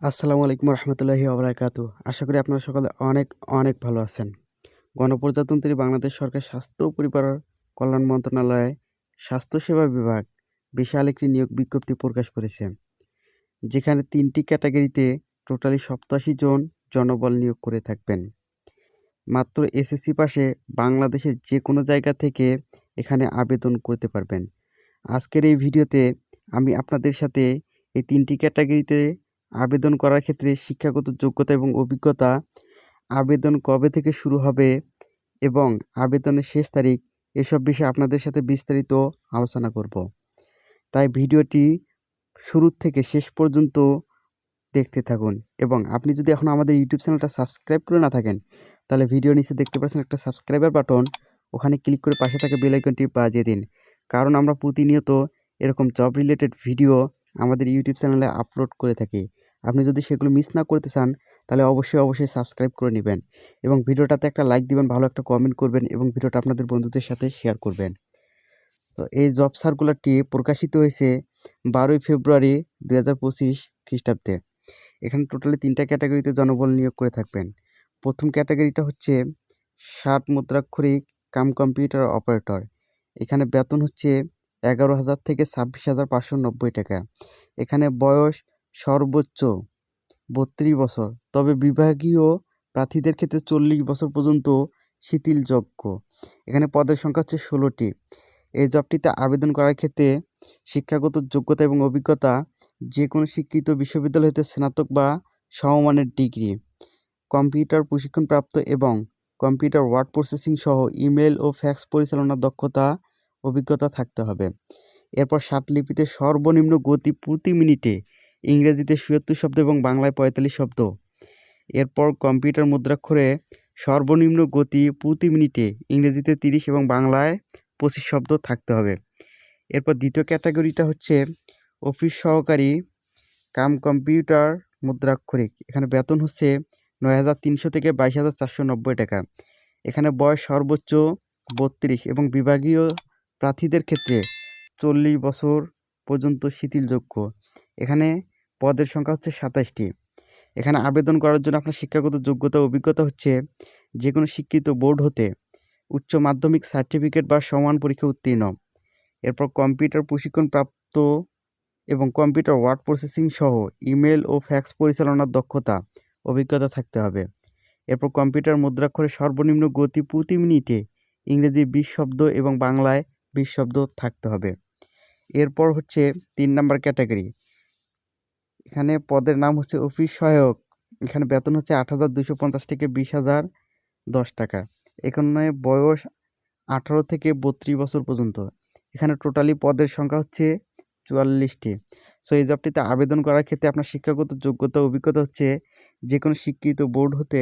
আসসালামু আলাইকুম রহমতুল্লাহি আবরাকাত আশা করি আপনারা সকলে অনেক অনেক ভালো আছেন। গণপ্রজাতন্ত্রী বাংলাদেশ সরকার স্বাস্থ্য পরিবার কল্যাণ মন্ত্রণালয় স্বাস্থ্যসেবা বিভাগ বিশাল একটি নিয়োগ বিজ্ঞপ্তি প্রকাশ করেছে, যেখানে তিনটি ক্যাটাগরিতে টোটালি সপ্তাশি জন জনবল নিয়োগ করে থাকবেন। মাত্র এসএসসি পাশে বাংলাদেশের যে কোনো জায়গা থেকে এখানে আবেদন করতে পারবেন। আজকের এই ভিডিওতে আমি আপনাদের সাথে এই তিনটি ক্যাটাগরিতে আবেদন করার ক্ষেত্রে শিক্ষাগত যোগ্যতা এবং অভিজ্ঞতা, আবেদন কবে থেকে শুরু হবে এবং আবেদনের শেষ তারিখ, এসব বিষয়ে আপনাদের সাথে বিস্তারিত আলোচনা করব। তাই ভিডিওটি শুরু থেকে শেষ পর্যন্ত দেখতে থাকুন এবং আপনি যদি এখন আমাদের ইউটিউব চ্যানেলটা সাবস্ক্রাইব করে না থাকেন, তাহলে ভিডিও নিচে দেখতে পাচ্ছেন একটা সাবস্ক্রাইবার বাটন, ওখানে ক্লিক করে পাশে থাকা বেল আইকনটি বাজিয়ে দিন। কারণ আমরা প্রতিনিয়ত এরকম জব রিলেটেড ভিডিও আমাদের ইউটিউব চ্যানেলে আপলোড করে থাকি। আপনি যদি সেগুলো মিস না করতে চান, তাহলে অবশ্যই অবশ্যই সাবস্ক্রাইব করে নেবেন এবং ভিডিওটাতে একটা লাইক দিবেন, ভালো একটা কমেন্ট করবেন এবং ভিডিওটা আপনাদের বন্ধুদের সাথে শেয়ার করবেন। তো এই জব সার্কুলারটি প্রকাশিত হয়েছে বারোই ফেব্রুয়ারি দু হাজার পঁচিশ খ্রিস্টাব্দে। এখানে টোটালি তিনটা ক্যাটাগরিতে জনবল নিয়োগ করে থাকবেন। প্রথম ক্যাটাগরিটা হচ্ছে ষাট মুদ্রাক্ষরিক কাম কম্পিউটার অপারেটর এখানে বেতন হচ্ছে এগারো হাজার থেকে ছাব্বিশ হাজার পাঁচশো নব্বই টাকা। এখানে বয়স সর্বোচ্চ বত্রিশ বছর। তবে বিভাগীয় প্রার্থীদের ক্ষেত্রে চল্লিশ বছর পর্যন্ত শিথিলযোগ্য এখানে পদের সংখ্যা হচ্ছে ষোলোটি। এই জবটিতে আবেদন করার ক্ষেত্রে শিক্ষাগত যোগ্যতা এবং অভিজ্ঞতা যে কোনো শিক্ষিত বিশ্ববিদ্যালয় হতে স্নাতক বা সমমানের ডিগ্রি, কম্পিউটার প্রশিক্ষণপ্রাপ্ত এবং কম্পিউটার ওয়ার্ড প্রসেসিং সহ ইমেল ও ফ্যাক্স পরিচালনার দক্ষতা, অভিজ্ঞতা থাকতে হবে। এরপর লিপিতে সর্বনিম্ন গতি প্রতি মিনিটে ইংরেজিতে সুয়াত্তর শব্দ এবং বাংলায় পঁয়তাল্লিশ শব্দ। এরপর কম্পিউটার মুদ্রাক্ষরে সর্বনিম্ন গতি প্রতি মিনিটে ইংরেজিতে তিরিশ এবং বাংলায় পঁচিশ শব্দ থাকতে হবে। এরপর দ্বিতীয় ক্যাটাগরিটা হচ্ছে অফিস সহকারী কাম কম্পিউটার মুদ্রাক্ষরিক এখানে বেতন হচ্ছে নয় হাজার তিনশো থেকে বাইশ হাজার চারশো নব্বই টাকা। এখানে বয়স সর্বোচ্চ বত্রিশ এবং বিভাগীয় প্রার্থীদের ক্ষেত্রে চল্লিশ বছর পর্যন্ত শিথিলযোগ্য। এখানে পদের সংখ্যা হচ্ছে সাতাশটি। এখানে আবেদন করার জন্য আপনার শিক্ষাগত যোগ্যতা অভিজ্ঞতা হচ্ছে যে কোনো শিক্ষিত বোর্ড হতে উচ্চ মাধ্যমিক সার্টিফিকেট বা সমান পরীক্ষা উত্তীর্ণ। এরপর কম্পিউটার প্রশিক্ষণপ্রাপ্ত এবং কম্পিউটার ওয়ার্ড প্রসেসিং সহ ইমেল ও ফ্যাক্স পরিচালনার দক্ষতা, অভিজ্ঞতা থাকতে হবে। এরপর কম্পিউটার মুদ্রাক্ষরে সর্বনিম্ন গতি প্রতি মিনিটে ইংরেজি বিশ শব্দ এবং বাংলায় বিশ শব্দ থাকতে হবে। এরপর হচ্ছে তিন নম্বর ক্যাটাগরি। এখানে পদের নাম হচ্ছে অফিস সহায়ক। এখানে বেতন হচ্ছে আট হাজার দুশো পঞ্চাশ থেকে বিশ হাজার দশ টাকা। এখানে বয়স আঠারো থেকে বত্রিশ বছর পর্যন্ত। এখানে টোটালি পদের সংখ্যা হচ্ছে চুয়াল্লিশটি। সো, এই জবটিতে আবেদন করার ক্ষেত্রে আপনার শিক্ষাগত যোগ্যতা, অভিজ্ঞতা হচ্ছে যে কোনো শিক্ষিত বোর্ড হতে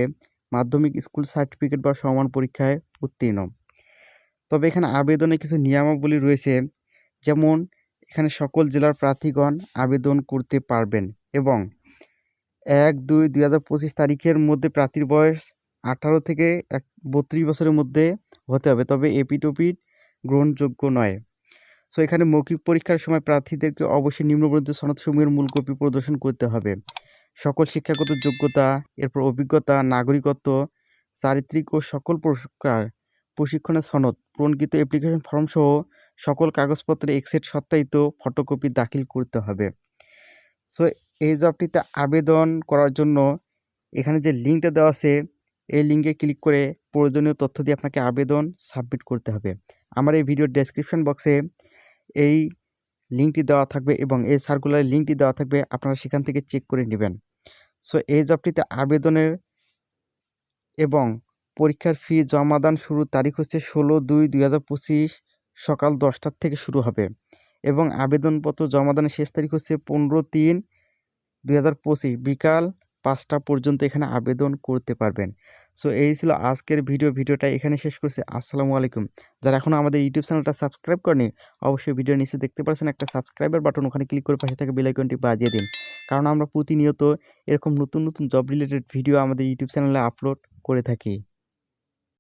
মাধ্যমিক স্কুল সার্টিফিকেট বা সমান পরীক্ষায় উত্তীর্ণ। তবে এখানে আবেদনে কিছু নিয়মাবলী রয়েছে। যেমন এখানে সকল জেলার প্রার্থীগণ আবেদন করতে পারবেন এবং এক, দুই দুই হাজার পঁচিশ তারিখের মধ্যে প্রার্থীর বয়স আঠারো থেকে এক, বত্রিশ বছরের মধ্যে হতে হবে। তবে এপিটোপিট গ্রহণযোগ্য নয়। সো এখানে মৌখিক পরীক্ষার সময় প্রার্থীদেরকে অবশ্যই নিম্নবর্ণিত সনদসমূহের মূল কপি প্রদর্শন করতে হবে। সকল শিক্ষাগত যোগ্যতা, এরপর অভিজ্ঞতা, নাগরিকত্ব, চারিত্রিক ও সকল প্রকার প্রশিক্ষণের সনদ পূরণকৃত অ্যাপ্লিকেশন ফর্ম সহ সকল কাগজপত্রে এক্সেট সত্যায়িত ফটোকপি দাখিল করতে হবে। সো এই জবটিতে আবেদন করার জন্য এখানে যে লিঙ্কটা দেওয়া আছে, এই লিঙ্কে ক্লিক করে প্রয়োজনীয় তথ্য দিয়ে আপনাকে আবেদন সাবমিট করতে হবে। আমার এই ভিডিওর ডেসক্রিপশন বক্সে এই লিঙ্কটি দেওয়া থাকবে এবং এই সার্কুলার লিঙ্কটি দেওয়া থাকবে, আপনারা সেখান থেকে চেক করে নেবেন। সো এই জবটিতে আবেদনের এবং পরীক্ষার ফি জমাদান শুরুর তারিখ হচ্ছে ষোলো দুই দুই হাজার পঁচিশ সকাল দশটার থেকে শুরু হবে এবং আবেদনপত্র জমা জমাদানের শেষ তারিখ হচ্ছে পনেরো তিন দুই বিকাল পাঁচটা পর্যন্ত এখানে আবেদন করতে পারবেন। সো এই ছিল আজকের ভিডিও। ভিডিওটা এখানে শেষ করছি। আসসালামু আলাইকুম। যারা এখনও আমাদের ইউটিউব চ্যানেলটা সাবস্ক্রাইব করেনি, অবশ্যই ভিডিও নিচে দেখতে পাচ্ছেন একটা সাবস্ক্রাইবার বাটন। ওখানে ক্লিক করে পাশে থাকা বেলাইকনটি বাজিয়ে দিন। কারণ আমরা প্রতিনিয়ত এরকম নতুন নতুন জব রিলেটেড ভিডিও আমাদের ইউটিউব চ্যানেলে আপলোড করে থাকি।